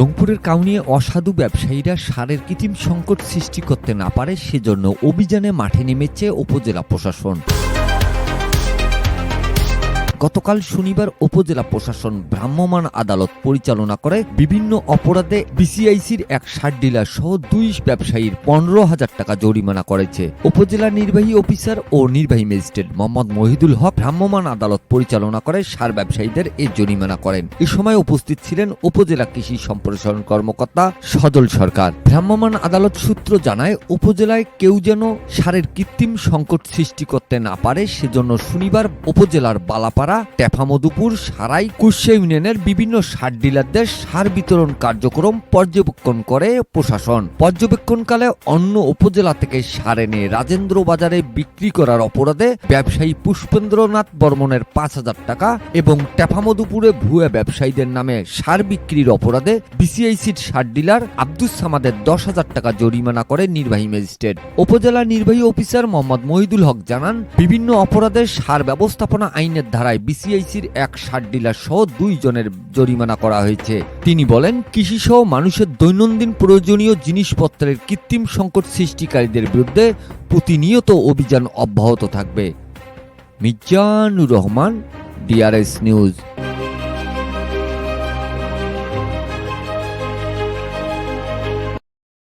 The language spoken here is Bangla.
রংপুরের কাউনিয়ে অসাধু ব্যবসায়ীরা সারের কৃত্রিম সংকট সৃষ্টি করতে না পারে, সেজন্য অভিযানে মাঠে নেমেছে উপজেলা প্রশাসন। গতকাল শনিবার উপজেলা প্রশাসন ভ্রাম্যমাণ আদালত পরিচালনা করে বিভিন্ন অপরাধে বিসিআইসির এক সার ডিলার সহ দুই ব্যবসায়ীর পনেরো হাজার টাকা জরিমানা করেছে। উপজেলা নির্বাহী অফিসার ও নির্বাহী ম্যাজিস্ট্রেট মোহাম্মদ মহিদুল হক ভ্রাম্যমাণ আদালত পরিচালনা করে সার ব্যবসায়ীদের এ জরিমানা করেন। এ সময় উপস্থিত ছিলেন উপজেলা কৃষি সম্প্রসারণ কর্মকর্তা সজল সরকার। ভ্রাম্যমাণ আদালত সূত্র জানায়, উপজেলায় কেউ যেন সারের কৃত্রিম সংকট সৃষ্টি করতে না পারে, সেজন্য শনিবার উপজেলার বালাপাড়া টেফামধুপুর, সারাই কুশিয়া ইউনিয়নের বিভিন্ন সার ডিলারদের সার বিতরণ কার্যক্রম পর্যবেক্ষণ করে প্রশাসন। পর্যবেক্ষণকালে অন্য উপজেলা থেকে সার এনে রাজেন্দ্র বাজারে বিক্রি করার অপরাধে ব্যবসায়ী পুষ্পেন্দ্রনাথ বর্মনের পাঁচ হাজার টাকা এবং টেফামধুপুরে ভুয়া ব্যবসায়ীদের নামে সার বিক্রির অপরাধে বিসিআইসির সার ডিলার আব্দুস সামাদের দশ হাজার টাকা জরিমানা করে নির্বাহী ম্যাজিস্ট্রেট। উপজেলা নির্বাহী অফিসার মোহাম্মদ মহিদুল হক জানান, বিভিন্ন অপরাধে সার ব্যবস্থাপনা আইনের ধারায় বিসিআইসির এক সার ডিলার সহ দুইজনের জরিমানা করা হয়েছে। তিনি বলেন কৃষি সহ মানুষের দৈনন্দিন প্রয়োজনীয় জিনিসপত্রের কৃত্রিম সংকট সৃষ্টিকারীদের বিরুদ্ধে প্রতিনিয়ত অভিযান অব্যাহত থাকবে। Mizanur Rahman, DRS news.